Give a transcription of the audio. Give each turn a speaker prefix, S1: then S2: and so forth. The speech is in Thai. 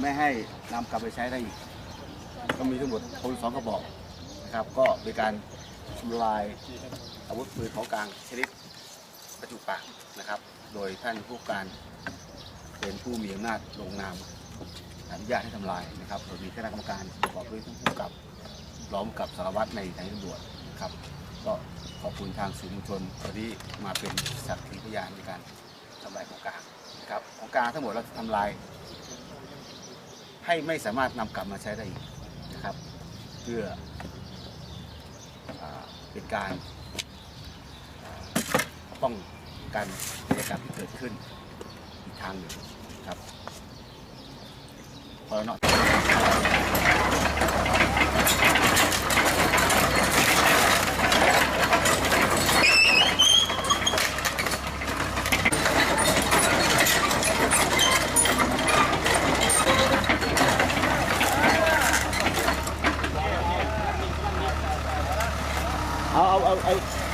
S1: ไม่ให้นำกลับไปใช้ได้อีก ก็มีทั้งหมดคนสองกระบอกนะครับ ก็เป็นการทำลายอาวุธปืนของกลางชนิดประจุปากนะครับ โดยท่านผู้การเป็นผู้มีอำนาจลงนามอนุญาตให้ทำลายนะครับโดยมีคณะกรรมการประกอบด้วยท่านผู้กำกับล้อมกับสารวัตรในทางตำรวจนะครับ ก็ขอบคุณทางสื่อมวลชนที่มาเป็นสักขีพยานในการทำลายของกลางนะครับของกลางทั้งหมดเราจะทำลาย ให้ไม่สามารถนำกลับมาใช้ได้อีกนะครับ เพื่ออเป็นการป้องกันกิจกรรมที่เกิดขึ้นอีกทางหนึ่งครับพอแล้วเนาะ Ow, ow, ow, ow.